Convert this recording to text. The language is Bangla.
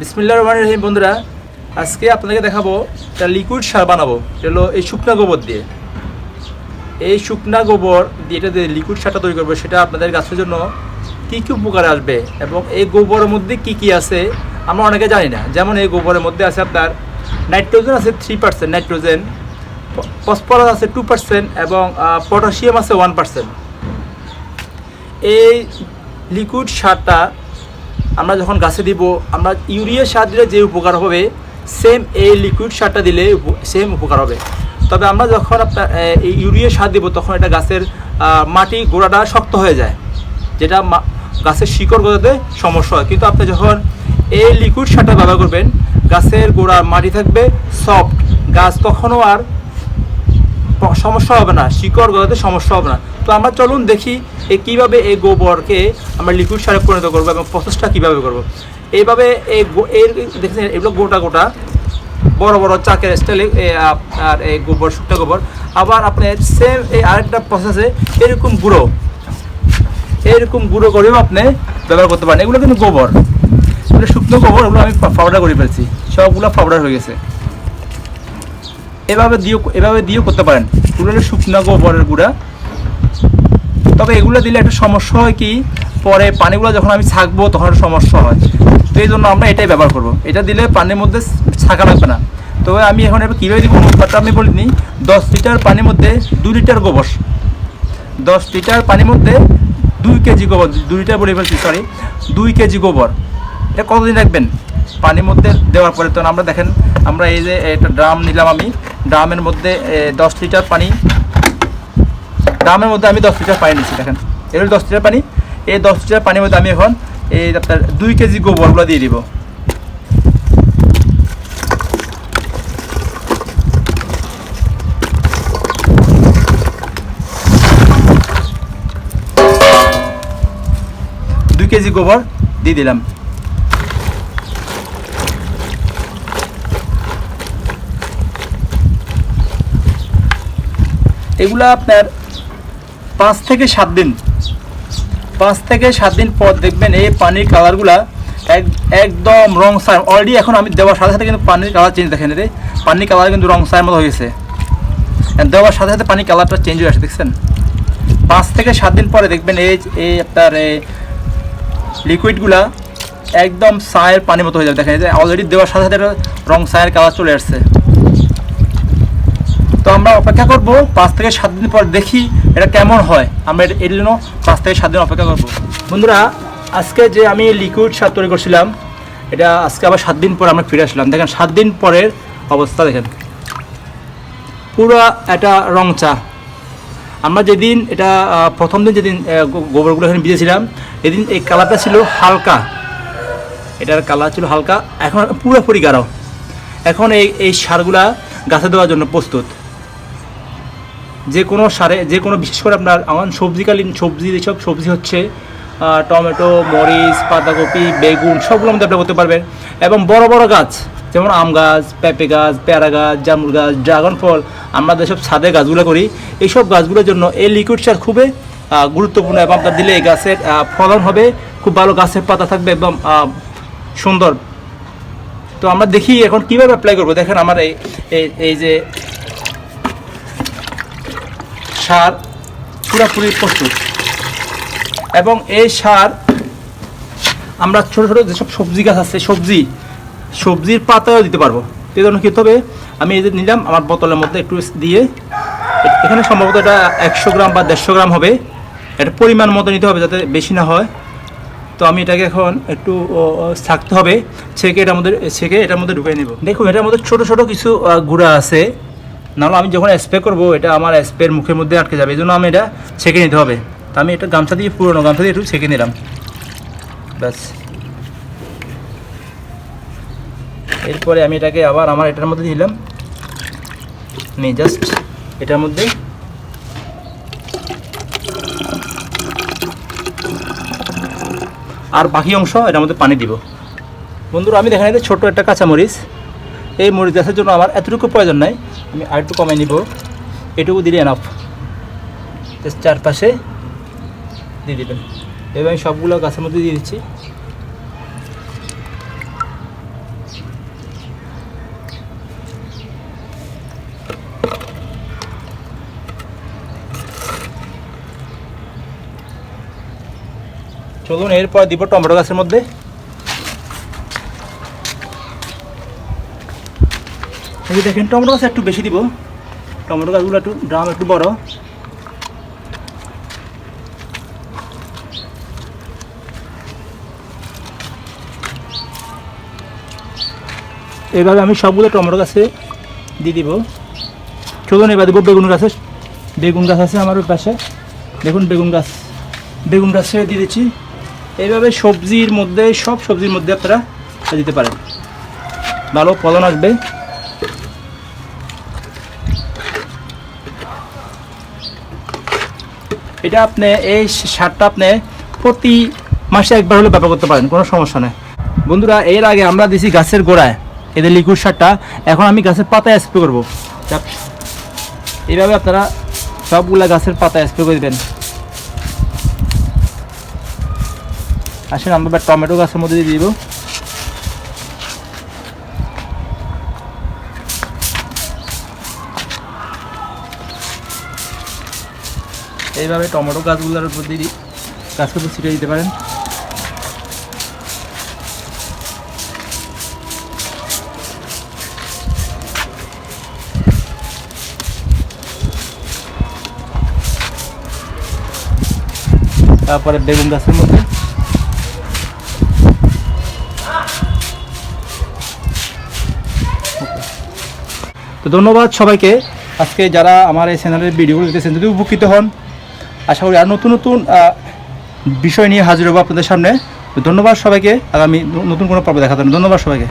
বিসমিল্লা রহমান রহিম, বন্ধুরা। আজকে আপনাদেরকে দেখাবো একটা লিকুইড সার বানাবো। এটা হলো এই শুকনা গোবর দিয়ে। এই শুকনা গোবর দিয়ে এটা দিয়ে লিকুইড সারটা তৈরি করব। সেটা আপনাদের গাছের জন্য কী কী উপকারে আসবে এবং এই গোবরের মধ্যে কি কি আছে আমরা অনেকে জানি না। যেমন এই গোবরের মধ্যে আছে আপনার নাইট্রোজেন আছে থ্রি পার্সেন্ট নাইট্রোজেন, ফসফরাস আছে টু পার্সেন্ট এবং পটাশিয়াম আছে ওয়ান পার্সেন্ট এই লিকুইড সারটা আমরা যখন গাছে দিব, আমরা ইউরিয়া সার দিলে যে উপকার হবে সেম এই লিকুইড সারটা দিলে সেম উপকার হবে। তবে আমরা যখন আপনার এই ইউরিয়া সার দিব, তখন এটা গাছের মাটি গোড়াটা শক্ত হয়ে যায়, যেটা গাছের শিকড় গজাতে সমস্যা হয়। কিন্তু আপনি যখন এই লিকুইড সারটা ব্যবহার করবেন, গাছের গোড়ার মাটি থাকবে সফট গাছ তখনও আর সমস্যা হবে না, শিকড় গজাতে সমস্যা হবে না। তো আমরা চলুন দেখি এই কীভাবে এই গোবরকে আমরা লিকুইড সারে পরিণত করব এবং প্রসেসটা কীভাবে করব। এইভাবে এই এর দেখছেন, এগুলো গোটা গোটা, বড় বড় চাকের স্টাইলে আর এই গোবর, শুকনো গোবর। আবার আপনার সেম এই আরেকটা প্রসেসে এরকম গুঁড়ো এরকম গুঁড়ো করেও আপনি ব্যবহার করতে পারেন। এগুলো কিন্তু গোবর। এগুলো শুকনো গোবর, ওগুলো আমি পাউডার করে ফেলছি। সবগুলো পাউডার হয়ে গেছে। এভাবে দিয়েও এভাবে দিয়েও করতে পারেন। এগুলো হলো শুকনো গোবরের গুঁড়া। তবে এগুলো দিলে একটা সমস্যা হয় কি, পরে পানিগুলো যখন আমি ছাকবো তখন সমস্যা হয়। তো এই জন্য আমরা এটাই ব্যবহার করব। এটা দিলে পানির মধ্যে ছাঁকা লাগবে না। তবে আমি এখন এবার কীভাবে দিব অনুপাতটা আমি বলিনি। দশ লিটার পানির মধ্যে দু লিটার গোবর। দশ লিটার পানির মধ্যে দুই কেজি গোবর, দুই লিটার বলে ফেলছি সরি দুই কেজি গোবর। এটা কতদিন রাখবেন? পানির মধ্যে দেওয়ার পরে তো আমরা দেখেন, আমরা এই যে একটা ড্রাম নিলাম আমি। ড্রামের মধ্যে দশ লিটার পানি। ড্রামের মধ্যে আমি দশ লিটার পানি নিচ্ছি দেখেন। এর দশ লিটার পানি। এই দশ লিটার পানির মধ্যে আমি এখন এই আপনার দুই কেজি গোবরগুলো দিয়ে দিব। দুই কেজি গোবর দিয়ে দিলাম। এগুলা আপনার পাঁচ থেকে সাত দিন। পাঁচ থেকে সাত দিন পর দেখবেন এই পানির কালারগুলা এক, একদম রং সার অলরেডি এখন আমি দেওয়ার সাথে সাথে কিন্তু পানির কালার চেঞ্জ দেখেন রে পানির কালার কিন্তু রং সার মতো হয়ে গেছে দেওয়ার সাথে সাথে পানির কালারটা চেঞ্জ হয়ে আসে, দেখছেন? পাঁচ থেকে সাত দিন পরে দেখবেন এই এই আপনার এই লিকুইডগুলা একদম সায়ের পানির মতো হয়ে যাবে, দেখেন অলরেডি দেওয়ার সাথে সাথে রং চায়ের কালার চলে আসছে। তো আমরা অপেক্ষা করব। পাঁচ থেকে সাত দিন পর দেখি এটা কেমন হয়। আমরা এর- জন্য পাঁচ থেকে সাত দিন অপেক্ষা করব। বন্ধুরা, আজকে যে আমি লিকুইড সার তৈরি করছিলাম, এটা আজকে আবার সাত দিন পর আমরা ফিরে আসলাম। দেখেন, সাত দিন পরের অবস্থা দেখেন। পুরো একটা রং চা। আমরা যেদিন এটা প্রথম দিন যেদিন গোবরগুলো এখানে ভিজেছিলাম, এদিন এই কালারটা ছিল হালকা। এটার কালার ছিল হালকা। এখন পুরোপুরি গাঢ়। এখন এই এই সারগুলা গাছে দেওয়ার জন্য প্রস্তুত। যে কোনো সারে, যে কোনো বিশেষ করে আপনার আমার সবজিকালীন সবজি, যেসব সবজি হচ্ছে টমেটো, মরিচ, পাতাকপি, বেগুন, সবগুলো মধ্যে আপনি করতে পারবেন এবং বড় বড় গাছ, যেমন আম গাছ, পেঁপে গাছ, পেয়ারা গাছ জামুল গাছ, ড্রাগন ফল, আমরা যেসব ছাদে গাছগুলো করি, এইসব গাছগুলোর জন্য এই লিকুইড সার খুবই গুরুত্বপূর্ণ এবং আপনার দিলে এই গাছের ফলন হবে, খুব ভালো গাছের পাতা থাকবে এবং সুন্দর। তো আমরা দেখি এখন কীভাবে অ্যাপ্লাই করব। দেখেন আমার এই, এই- এই যে সার পুরোপুরি প্রস্তুত। এবং এই সার আমরা ছোটো ছোটো যেসব সবজি গাছ আছে, সবজি, সবজির পাতাও দিতে পারব। এই জন্য কী হবে? আমি এই যে নিলাম, আমার বোতলের মধ্যে একটু দিয়ে, এখানে সম্ভবত এটা একশো গ্রাম বা দেড়শো গ্রাম হবে। এটা পরিমাণ মতো নিতে হবে যাতে বেশি না হয়। তো আমি এটাকে এখন একটু থাকতে হবে, ছেঁকে এটার মধ্যে, ছেঁকে এটার মধ্যে ঢুকিয়ে নেব। দেখুন, এটার মধ্যে ছোট ছোট কিছু গুঁড়া আছে। নাহলে আমি যখন স্প্রে করব, এটা আমার স্প্রের মুখের মধ্যে আটকে যাবে। এই জন্য আমি এটা ছেঁকে নিতে হবে। তো আমি এটা গামছা দিয়ে, পুরোনো গামছা দিয়ে একটু ছেঁকে নিলাম। ব্যাস। এরপরে আমি এটাকে আবার আমার এটার মধ্যে নিলাম নি জাস্ট এটার মধ্যে আর বাকি অংশ এটার মধ্যে পানি দিব। বন্ধুরা, আমি দেখেন এটা ছোটো একটা কাঁচামরিচ। এই মরিচ গাছের জন্য আমার এতটুকু প্রয়োজন নাই। আমি আরেকটু কমাই নিব। এটুকু দিলে এনাফ চারপাশে দিয়ে দেবেন। এবার আমি সবগুলো গাছের মধ্যে দিয়ে দিচ্ছি। চলুন, এরপর দিব টমেটো গাছের মধ্যে। এই দেখেন, টমেটো গাছ একটু বেশি দিব। টমেটো গাছগুলো একটু ড্রাম একটু বড়। এইভাবে আমি সবগুলো টমেটো গাছে দিয়ে দিব। চলুন, এবার দেবো বেগুন গাছে। বেগুন গাছ আছে আমার পাশে। দেখুন, বেগুন গাছ, বেগুন গাছে দিয়ে দিচ্ছি। এইভাবে সবজির মধ্যে, সব সবজির মধ্যে আপনারা দিতে পারেন। ভালো ফলন আসবে। এটা আপনি এই সারটা আপনি প্রতি মাসে একবার হলে ব্যবহার করতে পারেন, কোনো সমস্যা নেই। বন্ধুরা, এর আগে আমরা দিছি গাছের গোড়ায় এদের লিকুইড সারটা, এখন আমি গাছের পাতায় স্প্রে করব। এইভাবে আপনারা সবগুলা গাছের পাতায় স্প্রে করে দেবেন। আসেন, আমরা টমেটো গাছের মধ্যে দিয়ে দিব। এইভাবে টমেটো গাছগুলোর উপর দিয়ে উপর ছিটিয়ে দিতে পারেন। তারপরে বেগুন গাছের মধ্যে। তো ধন্যবাদ সবাইকে। আজকে যারা আমার এই চ্যানেলের ভিডিওগুলো দেখতেছেন, যদি উপকৃত হন আশা করি আর নতুন নতুন বিষয় নিয়ে হাজির হব আপনাদের সামনে। ধন্যবাদ সবাইকে। আগামী নতুন কোনো পর্ব দেখাতে ধন্যবাদ সবাইকে।